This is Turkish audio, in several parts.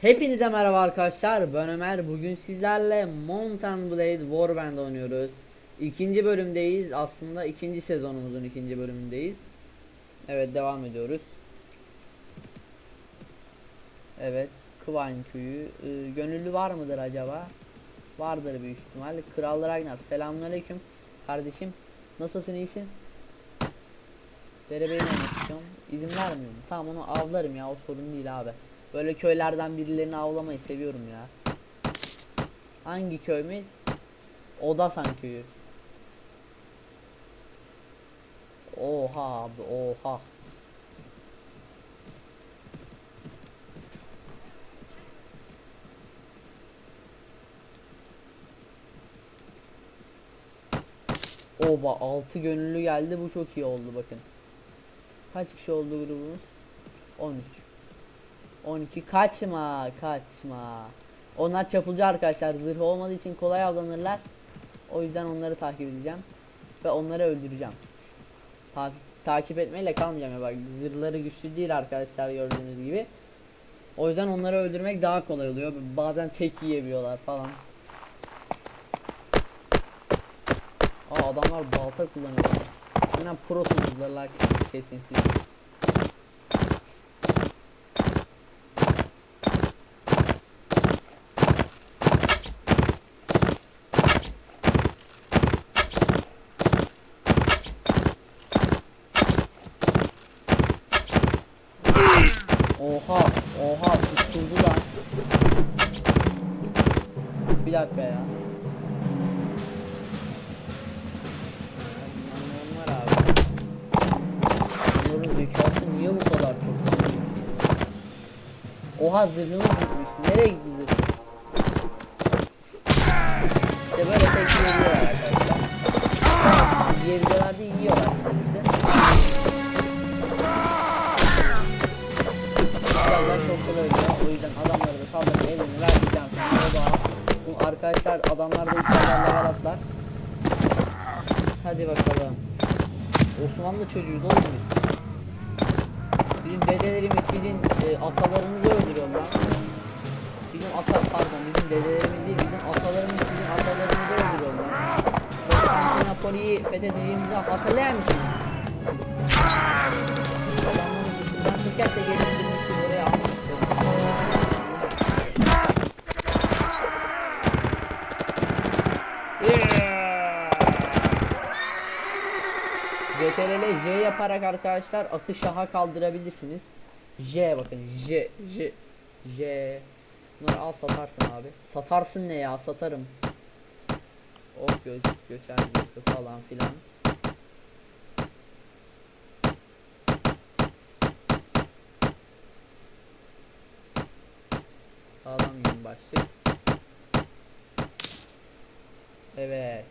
Hepinize merhaba arkadaşlar. Ben Ömer. Bugün sizlerle Mountain Blade Warband oynuyoruz. İkinci bölümdeyiz. Aslında ikinci sezonumuzun ikinci bölümündeyiz. Evet devam ediyoruz. Evet Kıvan köyü. Ee, Gönüllü var mıdır acaba? Vardır büyük ihtimal Kral Ragnar selamünaleyküm. Kardeşim nasılsın? İyisin? Derebeyi oynamak istiyorum İzin vermiyorum Tamam onu avlarım ya. O sorun değil abi Böyle köylerden birilerini avlamayı seviyorum ya. Hangi köy mü? Odasan köyü. Oha abi oha. Oba 6 gönüllü geldi bu çok iyi oldu bakın. Kaç kişi oldu grubumuz? 13. 12 kaçma kaçma. Onlar çapulcu arkadaşlar zırh olmadığı için kolay avlanırlar. O yüzden onları takip edeceğim. Ve onları öldüreceğim. Ta- takip etmeyle kalmayacağım ya bak zırhları güçlü değil arkadaşlar gördüğünüz gibi. O yüzden onları öldürmek daha kolay oluyor. Bazen tek yiyebiliyorlar falan. Aa adamlar balta kullanıyor. Aynen pro sunucular kesin siz. Oha, oha tutturdu lan. Bir dakika ya. Var abi. Bunların zekası niye bu kadar çok? Oha zırhımız gitmiş. Nereye gitti zırh? İşte böyle tek yiyorlar arkadaşlar. Tamam, yiyebiliyorlar değil yiyorlar ölüyor. O yüzden adamları da saldırıya elini vermeyeceğim. O da bu arkadaşlar adamlar da içeriden level atlar. Hadi bakalım. Osmanlı çocuğuyuz oğlum biz. Bizim dedelerimiz sizin e, atalarınızı öldürüyorlar. Bizim ata pardon bizim dedelerimiz değil bizim atalarımız sizin atalarınızı öldürüyorlar. Konstantinopoli'yi fethedeceğimizi hatırlayar mısınız? Adamların üstünden Türkler de gelip durmuştu oraya almıştı. CTRL J yaparak arkadaşlar atı şaha kaldırabilirsiniz. J bakın J J J Bunları al satarsın abi. Satarsın ne ya satarım. Ok göz göçer falan filan. Başlık. Evet.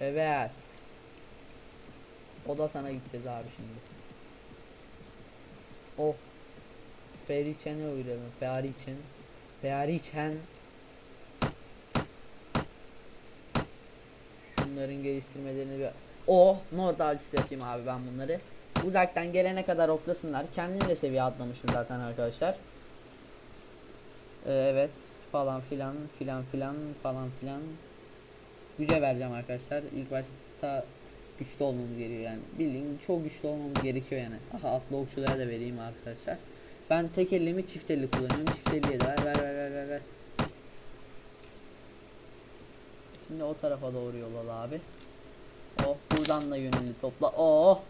Evet. O da sana gideceğiz abi şimdi. Oh. Feriçen'e uğrayalım. Feriçen. Feriçen. Şunların geliştirmelerini bir... Oh. Not avcısı yapayım abi ben bunları. Uzaktan gelene kadar oklasınlar. Kendim de seviye atlamışım zaten arkadaşlar. Ee, evet falan filan filan filan falan filan. Güce vereceğim arkadaşlar. İlk başta güçlü olmamız gerekiyor yani. Bildiğin çok güçlü olmamız gerekiyor yani. Aha atlı okçulara da vereyim arkadaşlar. Ben tek ellimi çift elli kullanıyorum. Çift elliye de ver ver ver ver ver şimdi o tarafa doğru yol al abi. Oh buradan da yönünü topla. Oh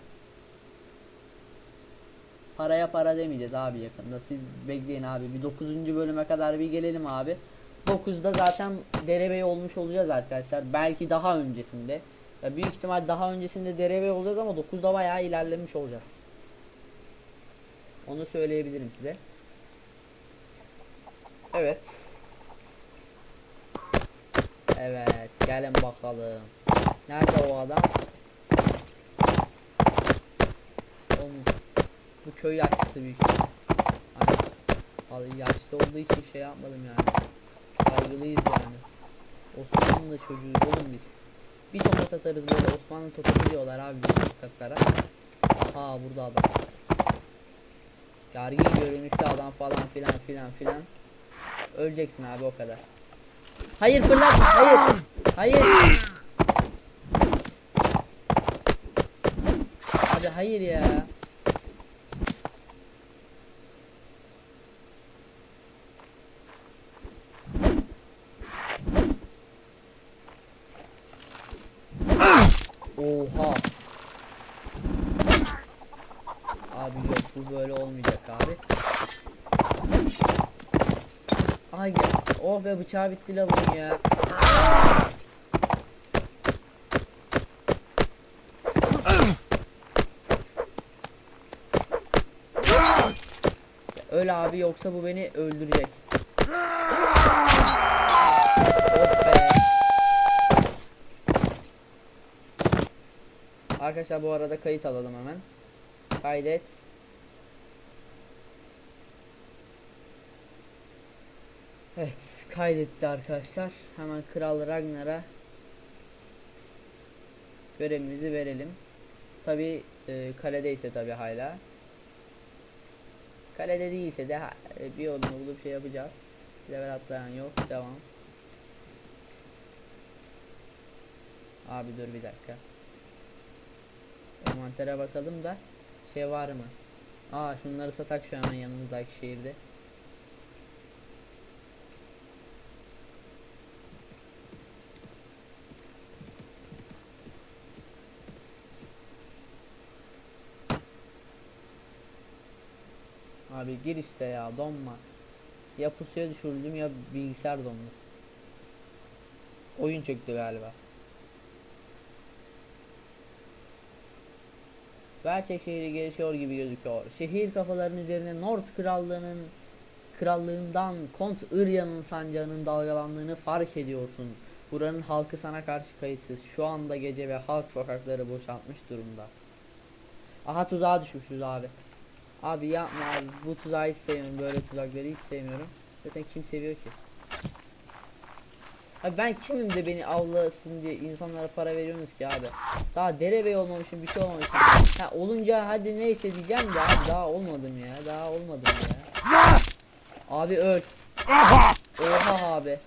Paraya para demeyeceğiz abi yakında. Siz bekleyin abi. Bir 9. bölüme kadar bir gelelim abi. 9'da zaten derebey olmuş olacağız arkadaşlar. Belki daha öncesinde. Ya büyük ihtimal daha öncesinde derebey olacağız ama 9'da bayağı ilerlemiş olacağız. Onu söyleyebilirim size. Evet. Evet, gelin bakalım. Nerede o adam? Oğlum, bu köy yaşlısı büyük. Hani, yaşlı olduğu için şey yapmadım yani. Saygılıyız yani. Osmanlı çocuğuyuz oğlum biz. Bir tokat atarız böyle Osmanlı tokatı diyorlar abi bizim tokatlara. Aha burada adam. Gergin görünüşlü adam falan filan filan filan. Öleceksin abi o kadar. Hayır fırlatma hayır. Hayır. Abi hayır ya. Oha. Abi yok bu böyle olmayacak abi. Ay. Oh be bıçağı bitti lavun ya. Öl abi yoksa bu beni öldürecek. Oh be. Arkadaşlar bu arada kayıt alalım hemen. Kaydet. Evet kaydetti arkadaşlar. Hemen Kral Ragnar'a görevimizi verelim. Tabi e, kaledeyse tabi hala. Kalede değilse de e, bir yolunu bulup şey yapacağız. Level atlayan yok. Devam. Abi dur bir dakika. Envantere bakalım da şey var mı? Aa şunları satak şu hemen yanımızdaki şehirde. Abi gir işte ya donma. Ya pusuya düşürdüm ya bilgisayar dondu. Oyun çöktü galiba. Gerçek şehri gelişiyor gibi gözüküyor. Şehir kafalarının üzerine Nord Krallığı'nın krallığından Kont Irya'nın sancağının dalgalandığını fark ediyorsun. Buranın halkı sana karşı kayıtsız. Şu anda gece ve halk sokakları boşaltmış durumda. Aha tuzağa düşmüşüz abi. Abi yapma abi bu tuzağı hiç sevmiyorum böyle tuzakları hiç sevmiyorum. Zaten kim seviyor ki? Abi ben kimim de beni avlasın diye insanlara para veriyorsunuz ki abi. Daha derebey olmamışım bir şey olmamışım. Ha olunca hadi neyse diyeceğim de abi daha olmadım ya daha olmadım ya. Abi öl. Oha abi.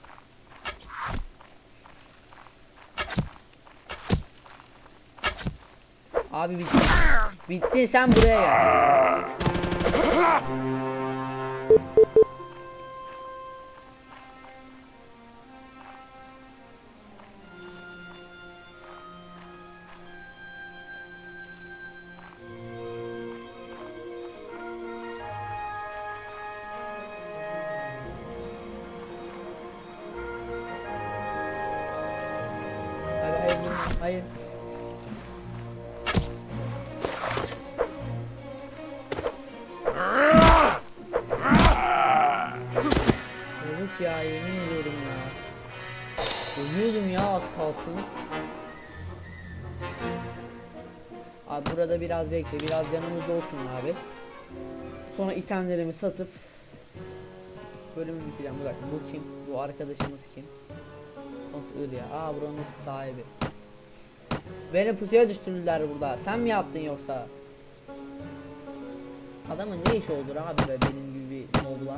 Abi bitti. Bitti sen buraya gel. Hayır. Olduk ya yemin ediyorum ya. Ölüyordum ya az kalsın. Abi burada biraz bekle biraz yanımızda olsun abi. Sonra itemlerimi satıp bölümü bitireceğim. Bu dakika bu kim? Bu arkadaşımız kim? Kont Irya. Aa buranın sahibi. Beni pusuya düşürdüler burada. Sen mi yaptın yoksa? Adamın ne iş olur abi be benim gibi bir mobla.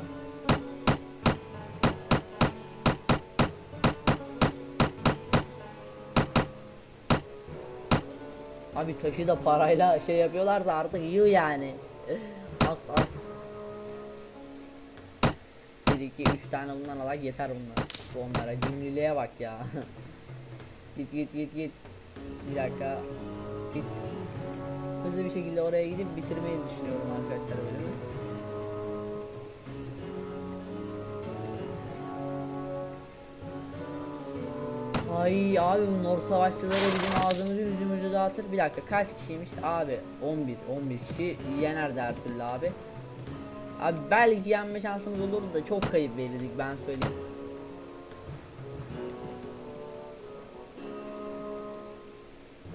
Abi taşı da parayla şey yapıyorlarsa artık yiyor yani. az az. 1 2 3 tane bundan alak yeter bunlar. Bu onlara cimriliğe bak ya. git git git git. Bir dakika. Git. Hızlı bir şekilde oraya gidip bitirmeyi düşünüyorum arkadaşlar bölümü. Ay abi bu Nord savaşçıları bizim ağzımızı yüzümüzü dağıtır. Bir dakika kaç kişiymiş abi? 11 11 kişi yenerdi her türlü abi. Abi belki yenme şansımız olurdu da çok kayıp verirdik ben söyleyeyim.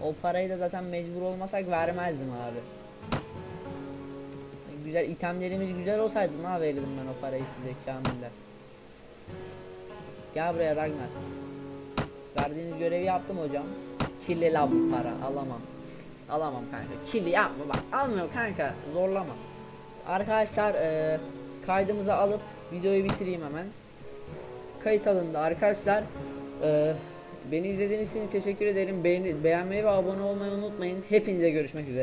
O parayı da zaten mecbur olmasak vermezdim abi. Güzel itemlerimiz güzel olsaydı ne verirdim ben o parayı size kamiller. Gel buraya Ragnar. Verdiğiniz görevi yaptım hocam. Kirli la bu para alamam. Alamam kanka. Kirli yapma bak. Almıyorum kanka. Zorlama. Arkadaşlar e, kaydımızı alıp videoyu bitireyim hemen. Kayıt alındı arkadaşlar. E, beni izlediğiniz için teşekkür ederim. Beğeni, beğenmeyi ve abone olmayı unutmayın. Hepinize görüşmek üzere.